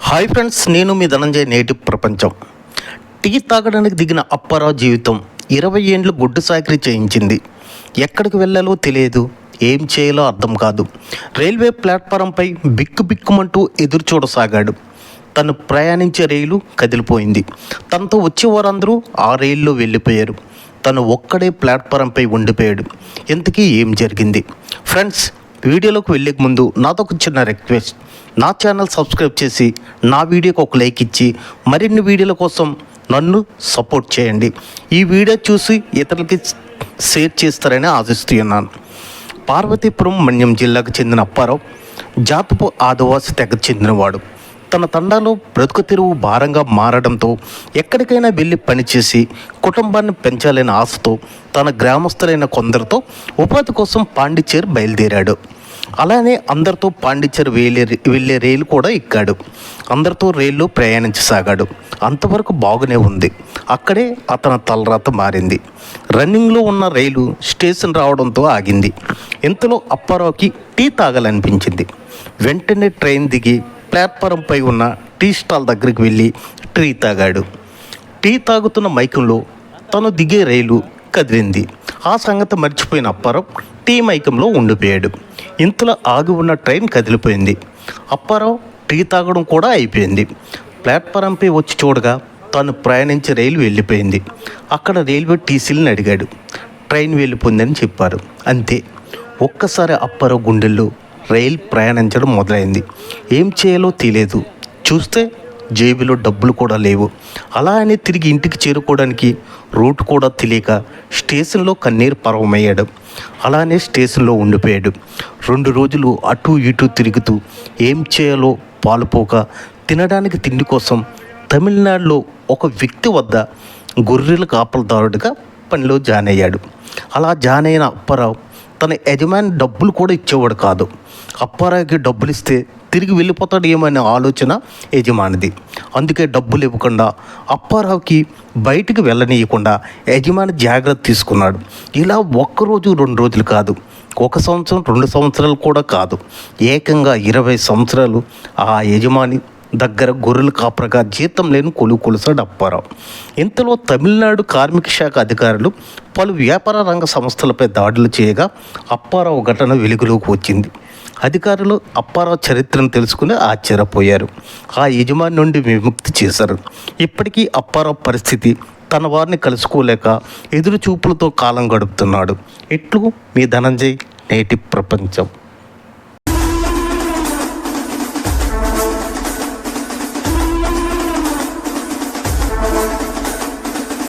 Hi friends నేను మీ ధనంజయ్ నేటి ప్రపంచం. టీ తాగడానికి దిగిన అప్పారావు జీవితం ఇరవై ఏండ్లు గుడ్డు సాకిరి చేయించింది. ఎక్కడికి వెళ్ళాలో తెలియదు ఏం చేయాలో అర్థం కాదు. రైల్వే ప్లాట్ఫారంపై బిక్కు బిక్కుమంటూ ఎదురు చూడసాగాడు. తను ప్రయాణించే రైలు కదిలిపోయింది. తనతో వచ్చే వారందరూ ఆ రైల్లో వెళ్ళిపోయారు. తను ఒక్కడే ప్లాట్ఫారంపై ఉండిపోయాడు. ఇంతకీ ఏం జరిగింది? ఫ్రెండ్స్ వీడియోలోకి వెళ్ళే ముందు నాతో ఒక చిన్న రిక్వెస్ట్ నా ఛానల్ సబ్స్క్రైబ్ చేసి నా వీడియోకి ఒక లైక్ ఇచ్చి మరిన్ని వీడియోల కోసం నన్ను సపోర్ట్ చేయండి. ఈ వీడియో చూసి ఇతరులకి షేర్ చేస్తారని ఆశిస్తున్నాను. పార్వతీపురం మన్యం జిల్లాకు చెందిన అప్పారావు జాతపు ఆదివాసి తెగ చెందినవాడు. తన తండాలో బ్రతుకు తెరువు భారంగా మారడంతో ఎక్కడికైనా వెళ్ళి పనిచేసి కుటుంబాన్ని పెంచాలనే ఆశతో తన గ్రామస్తులైన కొందరితో ఉపాధి కోసం పాండిచ్చేరి బయలుదేరాడు. అలానే అందరితో పాండిచ్చేరి వెళ్ళే వెళ్ళే రైలు కూడా ఎక్కాడు. అందరితో రైల్లో ప్రయాణించసాగాడు. అంతవరకు బాగునే ఉంది. అక్కడే అతని తలరాత మారింది. రన్నింగ్లో ఉన్న రైలు స్టేషన్ రావడంతో ఆగింది. ఇంతలో అప్పారావుకి టీ తాగాలనిపించింది. వెంటనే ట్రైన్ దిగి ప్లాట్ఫారంపై ఉన్న టీ స్టాల్ దగ్గరికి వెళ్ళి టీ తాగాడు. టీ తాగుతున్న మైకంలో తను దిగే రైలు కదిలింది. ఆ సంగతి మర్చిపోయిన అప్పారావు టీ మైకంలో ఉండిపోయాడు. ఇంతలో ఆగి ఉన్న ట్రైన్ కదిలిపోయింది. అప్పారావు టీ తాగడం కూడా అయిపోయింది. ప్లాట్ఫారంపై వచ్చి చూడగా తాను ప్రయాణించే రైలు వెళ్ళిపోయింది. అక్కడ రైల్వే టీసీలను అడిగాడు. ట్రైన్ వెళ్ళిపోయిందని చెప్పారు. అంతే. ఒక్కసారి అప్పారావు గుండెల్లో రైలు ప్రయాణించడం మొదలైంది. ఏం చేయాలో తెలియదు. చూస్తే జేబులో డబ్బులు కూడా లేవు. అలా అని తిరిగి ఇంటికి చేరుకోవడానికి రూట్ కూడా తెలియక స్టేషన్లో కన్నీరు పర్వమయ్యాడు. అలానే స్టేషన్లో ఉండిపోయాడు. రెండు రోజులు అటు ఇటు తిరుగుతూ ఏం చేయాలో పాలుపోక తినడానికి తిండి కోసం తమిళనాడులో ఒక వ్యక్తి వద్ద గొర్రెల కాపలదారుడిగా పనిలో జాయిన్ అయ్యాడు. అలా జాయిన్ అయిన అప్పారావు తన యజమాని డబ్బులు కూడా ఇచ్చేవాడు కాదు. అప్పారావుకి డబ్బులు ఇస్తే తిరిగి వెళ్ళిపోతాడు ఏమనే ఆలోచన యజమానిది. అందుకే డబ్బులు ఇవ్వకుండా అప్పారావుకి బయటికి వెళ్ళనీయకుండా యజమాని జాగ్రత్త తీసుకున్నాడు. ఇలా ఒక్కరోజు రెండు రోజులు కాదు. ఒక సంవత్సరం రెండు సంవత్సరాలు కూడా కాదు. ఏకంగా ఇరవై సంవత్సరాలు ఆ యజమాని దగ్గర గొర్రెలు కాపరగా జీతం లేని కొలు కొలుసాడు అప్పారావు ఇంతలో తమిళనాడు కార్మిక శాఖ అధికారులు పలు వ్యాపార రంగ సంస్థలపై దాడులు చేయగా అప్పారావు ఘటన వెలుగులోకి వచ్చింది. అధికారులు అప్పారావు చరిత్రను తెలుసుకుని ఆశ్చర్యపోయారు. ఆ యజమాని నుండి విముక్తి చేశారు. ఇప్పటికీ అప్పారావు పరిస్థితి తన వారిని కలుసుకోలేక ఎదురు చూపులతో కాలం గడుపుతున్నాడు. ఇట్లు మీ ధనంజయ్ నేటి ప్రపంచం.